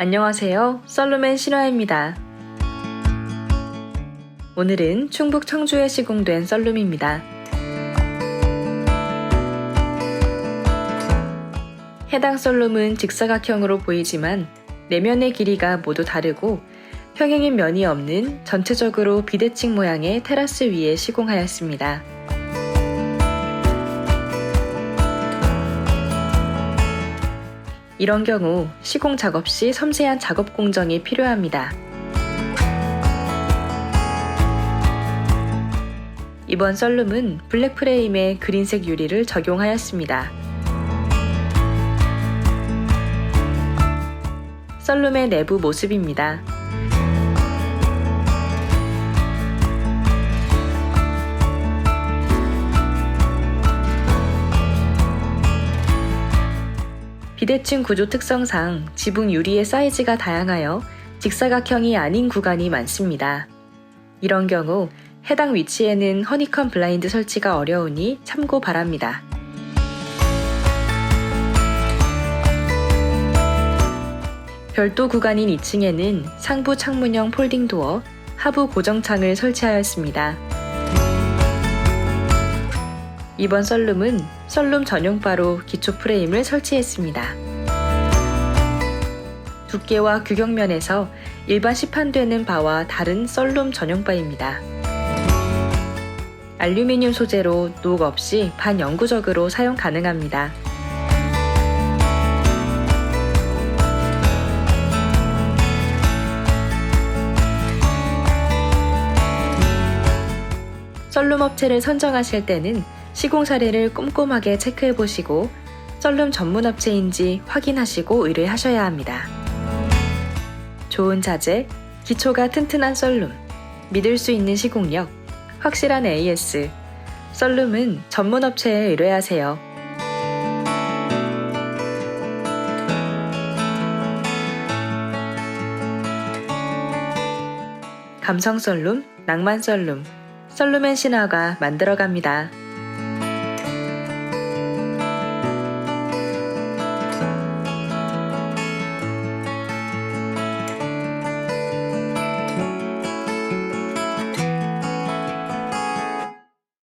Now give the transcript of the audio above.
안녕하세요. 썰루맨 신화입니다. 오늘은 충북 청주에 시공된 썰룸입니다. 해당 썰룸은 직사각형으로 보이지만 내면의 길이가 모두 다르고 평행인 면이 없는 전체적으로 비대칭 모양의 테라스 위에 시공하였습니다. 이런 경우 시공 작업 시 섬세한 작업 공정이 필요합니다. 이번 썰룸은 블랙 프레임에 그린색 유리를 적용하였습니다. 썰룸의 내부 모습입니다. 비대칭 구조 특성상 지붕 유리의 사이즈가 다양하여 직사각형이 아닌 구간이 많습니다. 이런 경우 해당 위치에는 허니컴 블라인드 설치가 어려우니 참고 바랍니다. 별도 구간인 2층에는 상부 창문형 폴딩 도어, 하부 고정창을 설치하였습니다. 이번 썰룸은 썰룸 전용바로 기초 프레임을 설치했습니다. 두께와 규격면에서 일반 시판되는 바와 다른 썰룸 전용바입니다. 알루미늄 소재로 녹 없이 반영구적으로 사용 가능합니다. 썰룸 업체를 선정하실 때는 시공 사례를 꼼꼼하게 체크해 보시고 썰룸 전문 업체인지 확인하시고 의뢰하셔야 합니다. 좋은 자재, 기초가 튼튼한 썰룸, 믿을 수 있는 시공력, 확실한 AS. 썰룸은 전문 업체에 의뢰하세요. 감성 썰룸, 낭만 썰룸, 썰룸앤 신화가 만들어갑니다.